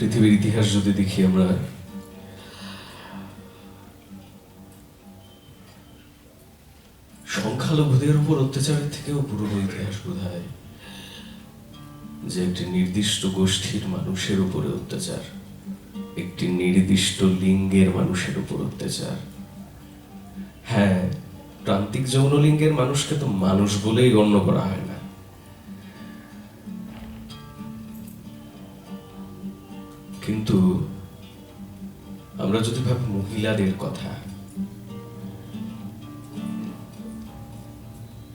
পৃথিবীর ইতিহাস যদি দেখি আমরা। সংখ্যালঘুদের উপর অত্যাচারের থেকেও পুরনো ইতিহাস বোধ যে একটি নির্দিষ্ট গোষ্ঠীর মানুষের উপরে অত্যাচার, একটি নির্দিষ্ট লিঙ্গের মানুষের উপর অত্যাচার। হ্যাঁ প্রান্তিক যৌন লিঙ্গের মানুষকে তো মানুষ বলেই গণ্য করা হয় না। কিন্তু আমরা যদি ভাবি মহিলাদের কথা,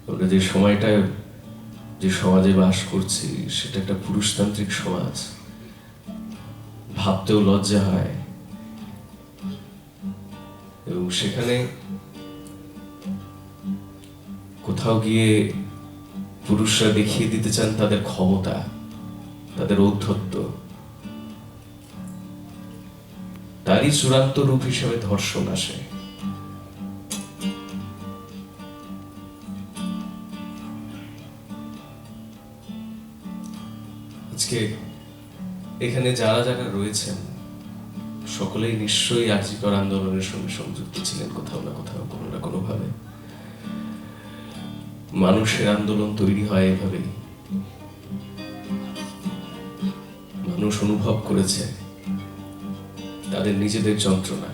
আমরা যে সময়টায় যে সমাজে বাস করছি, সেটা একটা পুরুষতান্ত্রিক সমাজ। ভাবতেও লজ্জা হয়। এবং সেখানে কোথাও গিয়ে পুরুষরা দেখিয়ে দিতে চান তাদের ক্ষমতা, তাদের ঔদ্ধত্য। তারই চূড়ান্ত রূপ হিসেবে ধর্ষণ আসে। আজকে এখানে যারা যারা রয়েছেন, সকলেই নিশ্চয়ই আর্জিকর আন্দোলনের সঙ্গে সংযুক্ত ছিলেন, কোথাও না কোথাও, কোনো না কোনো ভাবে মানুষের আন্দোলন তৈরি হয় এভাবেই। মানুষ অনুভব করেছে। তাদের নিজেদের যন্ত্রণা।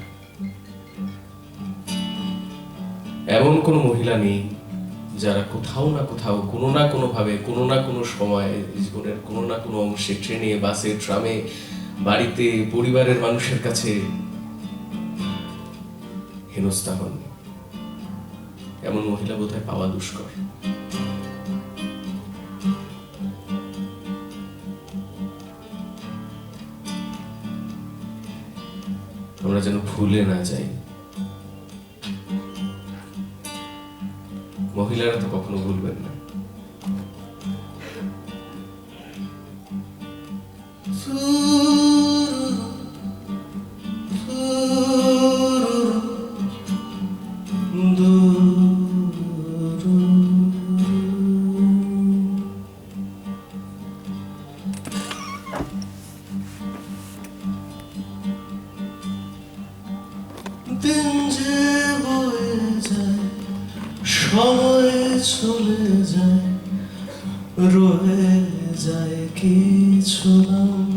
এমন কোনো মহিলা নেই যারা কোথাও না কোথাও, কোনো না কোনো ভাবে কোনো না কোনো সময়ে জীবনের কোনো না কোনো অংশে ট্রেনে, বাসে, ট্রামে, বাড়িতে, পরিবারের মানুষের কাছে হেনস্থা হন। এমন মহিলা বোধহয় পাওয়া দুষ্কর। যেন ভুলে না যাই। মহিলারা তো কখনো ভুলবেন না। চলে যায়, রয়ে যায় কিছু নাম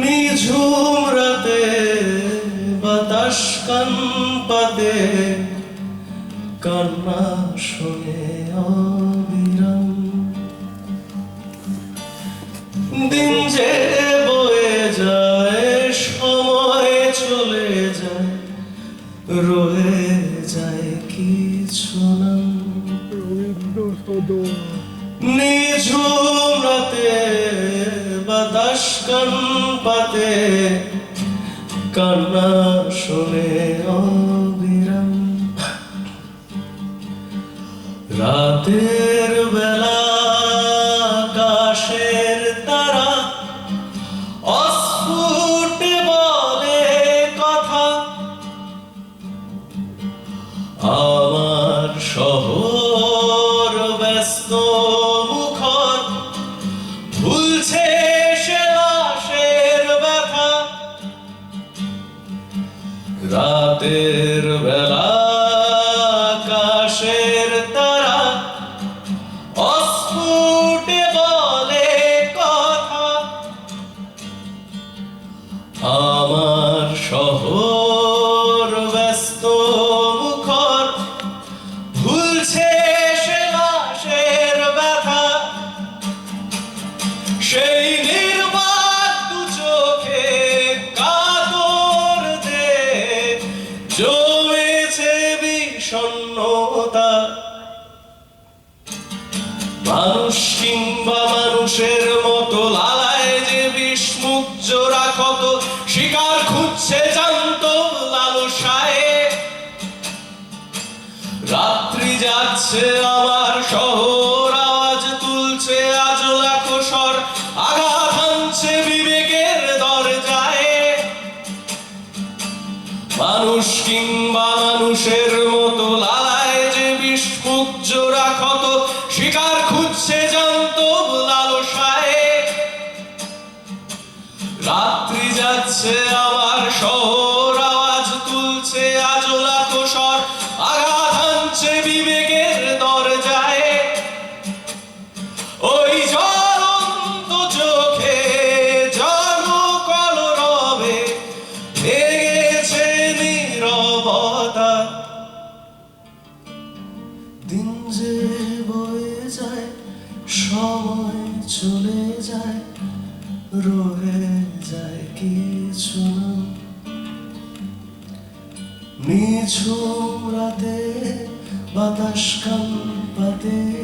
নিঝুম রাতে, বাতাস কান পাতে কান্না শুনে অবিরাম। দিন যে বয়ে যায়, সময় চলে যায়, রয়ে যায় কিছু না নিঝুম রাতে বাতাস কান পাতে কান্না শোনে অবিরাম। রাতের মানুষের মতো লালায় যে বিষ্মুখ জোড়া কত শিকার খুঁজছে জানত লালসায়। রাত্রি যাচ্ছে আমার শহর, আওয়াজ তুলছে আজ লাখো স্বর আঘাত হানছে বিবেকের দরজায়। মানুষ কিংবা মানুষের মতো যাচ্ছে আমার শহর, আওয়াজ তুলছে আজ লাখো স্বর আঘাত হানছে বিবেকের দরজায়। ওই জ্বলন্ত চোখে জনকল রবে, ভেঙেছে নীরবতা। দিন যে বয়ে যায়, সময় চলে যায় রয়ে যায় কিছু। নিঝুম রাতে বাতাস কাম পাতে